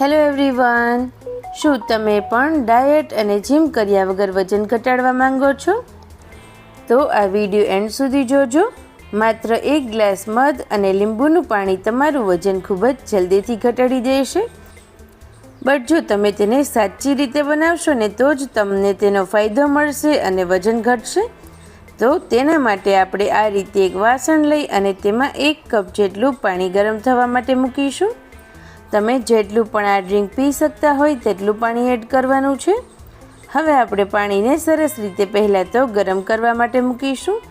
Hello everyone શું તમે પણ ડાયટ અને જીમ કર્યા વગર વજન ઘટાડવા માંગો છો? તો આ વીડિયો એન્ડ સુધી જોજો. માત્ર એક ગ્લાસ મધ અને લીંબુનું પાણી તમારું વજન ખૂબ જ જલ્દીથી ઘટાડી દેશે. બટ જો તમે તેને સાચી રીતે બનાવશો ને તો જ તમને તેનો ફાયદો મળશે અને વજન ઘટશે. તો તેના માટે આપણે આ રીતે એક વાસણ લઈ અને તેમાં એક કપ જેટલું પાણી ગરમ થવા માટે મૂકીશું. તમે જેટલું પણ આ ડ્રિંક પી શકતા હોય તેટલું પાણી એડ કરવાનું છે. હવે આપણે પાણીને સરસ રીતે પહેલાં તો ગરમ કરવા માટે મૂકીશું.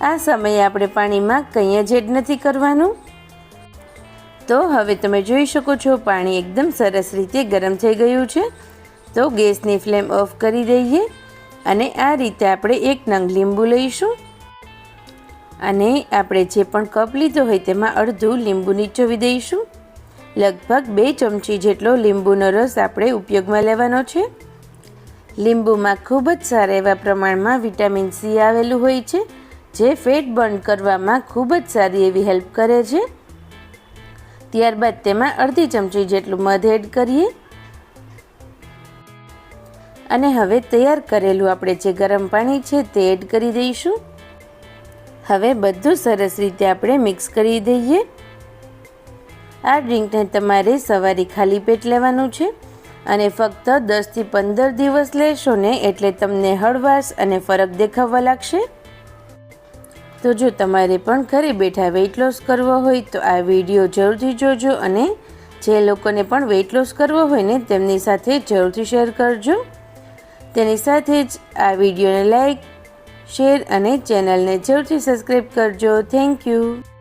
આ સમયે આપણે પાણીમાં કંઈ જ એડ નથી કરવાનું. તો હવે તમે જોઈ શકો છો પાણી એકદમ સરસ રીતે ગરમ થઈ ગયું છે. તો ગેસની ફ્લેમ ઓફ કરી દઈએ અને આ રીતે આપણે એક નંગ લીંબુ લઈશું. અને આપણે જે પણ કપ લીધો હોય તેમાં અડધું લીંબુ નીચોવી દઈશું. લગભગ બે ચમચી જેટલો લીંબુનો રસ આપણે ઉપયોગમાં લેવાનો છે. લીંબુમાં ખૂબ જ સારા એવા પ્રમાણમાં વિટામિન સી આવેલું હોય છે, જે ફેટ બર્ન કરવામાં ખૂબ જ સારી એવી હેલ્પ કરે છે. ત્યારબાદ તેમાં અડધી ચમચી જેટલું મધ એડ કરીએ. અને હવે તૈયાર કરેલું આપણે જે ગરમ પાણી છે તે એડ કરી દઈશું. હવે બધું સરસ રીતે આપણે મિક્સ કરી દઈએ. આ ડ્રિંકને તમારે સવારે ખાલી પેટ લેવાનું છે અને ફક્ત દસથી પંદર દિવસ લેશો ને એટલે તમને હળવાશ અને ફરક દેખાવા લાગશે. તો જો તમારે પણ ઘરે બેઠા વેઇટ લોસ કરવો હોય તો આ વીડિયો જરૂરથી જોજો અને જે લોકોને પણ વેઇટ લોસ કરવો હોય ને તેમની સાથે જરૂરથી શેર કરજો. તેની સાથે જ આ વિડીયોને લાઈક શેર અને ચેનલને જરૂરથી સબસ્ક્રાઈબ કરજો. Thank you